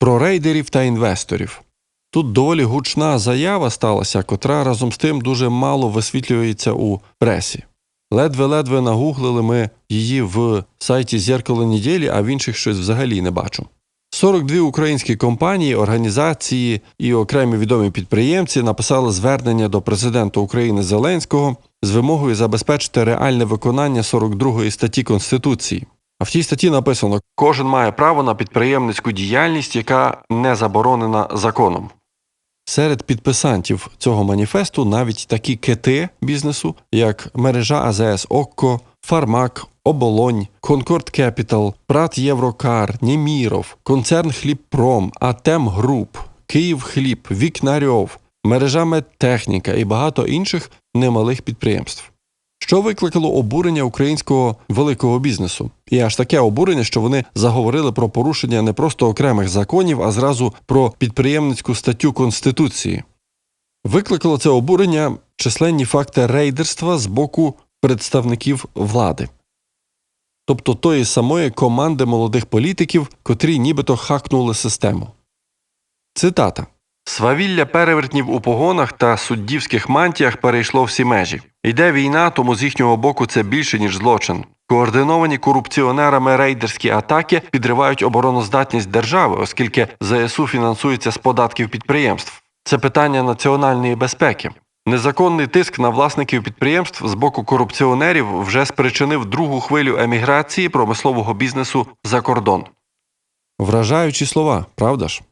про рейдерів та інвесторів. Тут доволі гучна заява сталася, котра разом з тим дуже мало висвітлюється у пресі. Ледве-ледве нагуглили ми її в сайті Зеркало неділі, а в інших щось взагалі не бачу. 42 українські компанії, організації і окремі відомі підприємці написали звернення до президента України Зеленського з вимогою забезпечити реальне виконання 42 статті Конституції. А в тій статті написано: кожен має право на підприємницьку діяльність, яка не заборонена законом. Серед підписантів цього маніфесту навіть такі кити бізнесу, як мережа АЗС Окко, Фармак, Оболонь, Конкорд Кепітал, Прат Єврокар, Німіров, концерн Хлібпром, Атем Груп, Київ Хліб, Вікнарьов, мережа Медтехніка і багато інших немалих підприємств. Що викликало обурення українського великого бізнесу, і аж таке обурення, що вони заговорили про порушення не просто окремих законів, а зразу про підприємницьку статтю Конституції. Викликало це обурення численні факти рейдерства з боку представників влади, тобто тої самої команди молодих політиків, котрі нібито хакнули систему. Цитата Свавілля перевертнів у погонах та суддівських мантіях перейшло всі межі. Йде війна, тому з їхнього боку це більше, ніж злочин. Координовані корупціонерами рейдерські атаки підривають обороноздатність держави, оскільки ЗСУ фінансується з податків підприємств. Це питання національної безпеки. Незаконний тиск на власників підприємств з боку корупціонерів вже спричинив другу хвилю еміграції промислового бізнесу за кордон. Вражаючі слова, правда ж?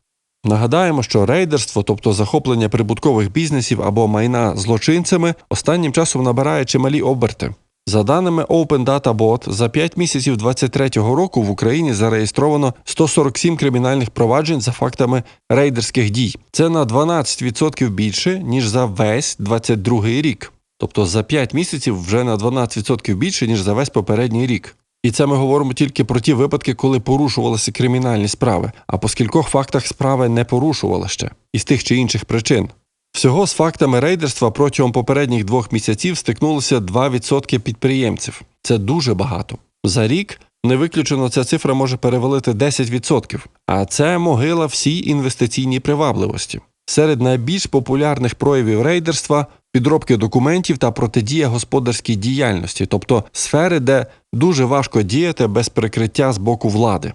Нагадаємо, що рейдерство, тобто захоплення прибуткових бізнесів або майна злочинцями, останнім часом набирає чималі оберти. За даними Open Data Bot, за 5 місяців 2023 року в Україні зареєстровано 147 кримінальних проваджень за фактами рейдерських дій. Це на 12% більше, ніж за весь 2022 рік. Тобто за 5 місяців вже на 12% більше, ніж за весь попередній рік. І це ми говоримо тільки про ті випадки, коли порушувалися кримінальні справи, а по скількох фактах справи не порушували ще із тих чи інших причин. Всього з фактами рейдерства протягом попередніх двох місяців стикнулося 2% підприємців. Це дуже багато. За рік не виключено ця цифра може перевалити 10%, а це могила всій інвестиційній привабливості. Серед найбільш популярних проявів рейдерства підробки документів та протидія господарській діяльності, тобто сфери, де дуже важко діяти без прикриття з боку влади.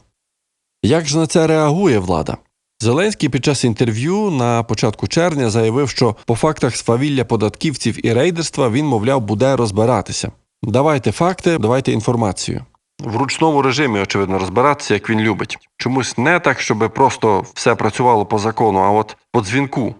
Як ж на це реагує влада? Зеленський під час інтерв'ю на початку червня заявив, що по фактах свавілля податківців і рейдерства він, мовляв, буде розбиратися. Давайте факти, давайте інформацію. В ручному режимі, очевидно, розбиратися, як він любить. Чомусь не так, щоб просто все працювало по закону, а от по дзвінку.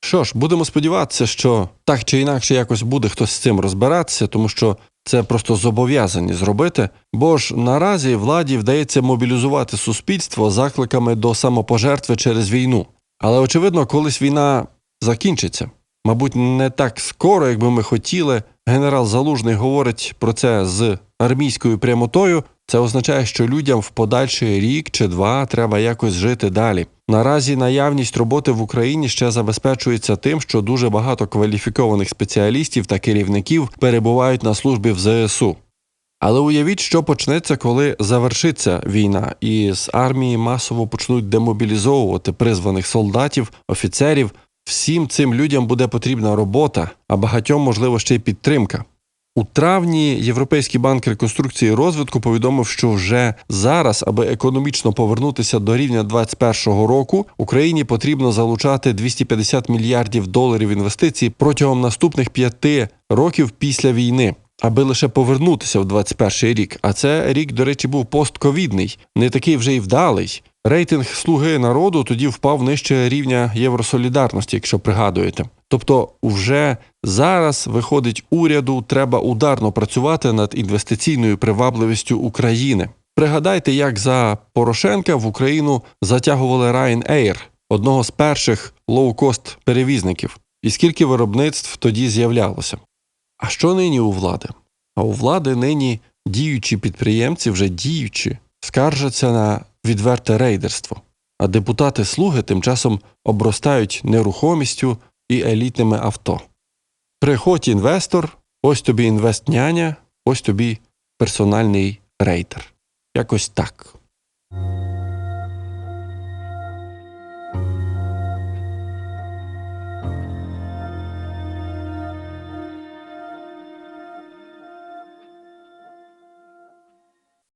Що ж, будемо сподіватися, що так чи інакше якось буде хтось з цим розбиратися, тому що це просто зобов'язані зробити. Бо ж наразі владі вдається мобілізувати суспільство закликами до самопожертви через війну. Але очевидно, колись війна закінчиться. Мабуть, не так скоро, як би ми хотіли. Генерал Залужний говорить про це з армійською прямотою. Це означає, що людям в подальший рік чи два треба якось жити далі. Наразі наявність роботи в Україні ще забезпечується тим, що дуже багато кваліфікованих спеціалістів та керівників перебувають на службі в ЗСУ. Але уявіть, що почнеться, коли завершиться війна, і з армії масово почнуть демобілізовувати призваних солдатів, офіцерів. Всім цим людям буде потрібна робота, а багатьом, можливо, ще й підтримка. У травні Європейський банк реконструкції і розвитку повідомив, що вже зараз, аби економічно повернутися до рівня 2021 року, Україні потрібно залучати 250 мільярдів доларів інвестицій протягом наступних п'яти років після війни. Аби лише повернутися в 21 рік. А це рік, до речі, був постковідний, не такий вже й вдалий. Рейтинг слуги народу тоді впав нижче рівня євросолідарності, якщо пригадуєте. Тобто, вже зараз виходить уряду, треба ударно працювати над інвестиційною привабливістю України. Пригадайте, як за Порошенка в Україну затягували Ryanair, одного з перших лоукост перевізників, і скільки виробництв тоді з'являлося. А що нині у влади? А у влади нині діючі підприємці, вже діючі, скаржаться на відверте рейдерство. А депутати слуги тим часом обростають нерухомістю і елітними авто. Приходь інвестор, ось тобі інвестняня, ось тобі персональний рейтер. Якось так.